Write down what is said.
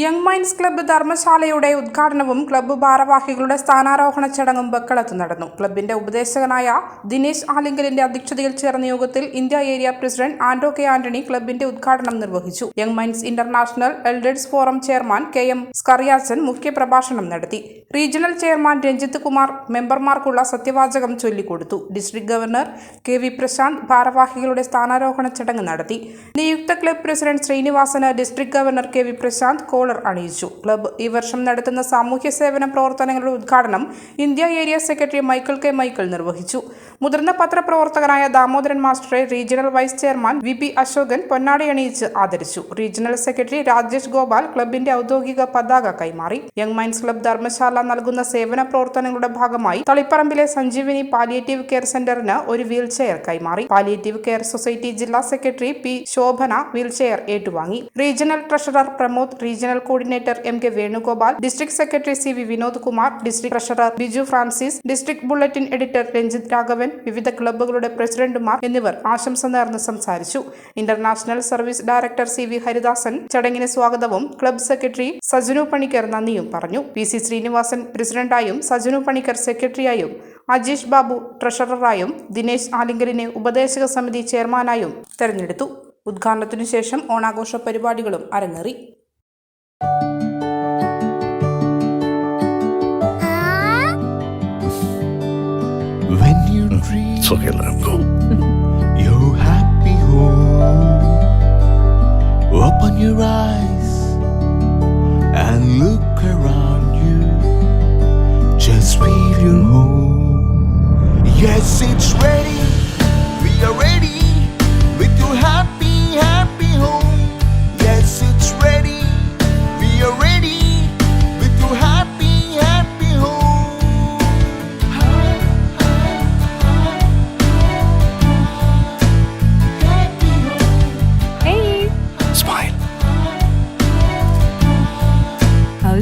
Young minds club ധർമ്മശാലയുടെ ഉദ്ഘാടനവും club ഭാരവാഹികളുടെ സ്ഥാനാരോഹണ ചടങ്ങും ബക്കളത്ത് നടന്നു. ക്ലബിന്റെ ഉപദേശകനായ ദിനേശ് ആലിംഗലിന്റെ അധ്യക്ഷതയിൽ ചേർന്ന യോഗത്തിൽ India area president Anto K Antony ക്ലബിന്റെ ഉദ്ഘാടനം നിർവഹിച്ചു. Young minds international elders forum chairman K M Scariasan മുഖ്യപ്രഭാഷണം നടത്തി. റീജിയണൽ ചെയർമാൻ രഞ്ജിത്ത് കുമാർ മെമ്പർമാർക്കുള്ള സത്യവാചകം ചൊല്ലിക്കൊടുത്തു. District governor K V Prashanth ഭാരവാഹികളുടെ സ്ഥാനാരോഹണ ചടങ്ങ് നടത്തി. നിയുക്ത club president Sreenivasan district governor K V Prashanth collar അണിയിച്ചു. Club ഈ വർഷം നടത്തുന്ന സാമൂഹ്യ സേവന പ്രവർത്തനങ്ങളുടെ ഉദ്ഘാടനം India area secretary Michael K Michael നിർവഹിച്ചു. മുതിർന്ന പത്രപ്രവർത്തകനായ Damodaran മാസ്റ്ററെ regional vice chairman V P Ashokan പൊന്നാടി അണിയിച്ച് ആദരിച്ചു. റീജിയണൽ സെക്രട്ടറി രാജേഷ് ഗോപാൽ ക്ലബിന്റെ ഔദ്യോഗിക പതാക കൈമാറി. യങ് മൈൻസ് ക്ലബ് ധർമ്മശാല നൽകുന്ന സേവന പ്രവർത്തനങ്ങളുടെ ഭാഗമായി തളിപ്പറമ്പിലെ സഞ്ജീവിനി പാലിയേറ്റീവ് കെയർ സെന്ററിന് ഒരു വീൽ ചെയർ കൈമാറി. പാലിയേറ്റീവ് കെയർ സൊസൈറ്റി ജില്ലാ secretary P Shobhana wheel chair ഏറ്റുവാങ്ങി. Regional treasurer Pramod regional coordinator M K Venugopal district secretary C V Vinod Kumar district treasurer Biju Francis district bulletin editor Ranjith Raghavan വിവിധ ക്ലബ്ബുകളുടെ പ്രസിഡന്റുമാർ എന്നിവർ ആശംസ നേർന്ന് സംസാരിച്ചു. International service director C V Haridasan ചടങ്ങിന് സ്വാഗതവും ക്ലബ്ബ് സെക്രട്ടറി സജുനു പണിക്കർ നന്ദിയും പറഞ്ഞു. പി സി ശ്രീനിവാസൻ പ്രസിഡന്റായും സജുനു പണിക്കർ സെക്രട്ടറിയായും അജീഷ് ബാബു ട്രഷററായും ദിനേശ് ആലിംഗലിനെ ഉപദേശക സമിതി ചെയർമാനായും തെരഞ്ഞെടുത്തു. ഉദ്ഘാടനത്തിനു ശേഷം ഓണാഘോഷ പരിപാടികളും അരങ്ങേറി. It's okay, let him go. your happy home, open your eyes and look around you. Just feel your home. Yes, it's ready.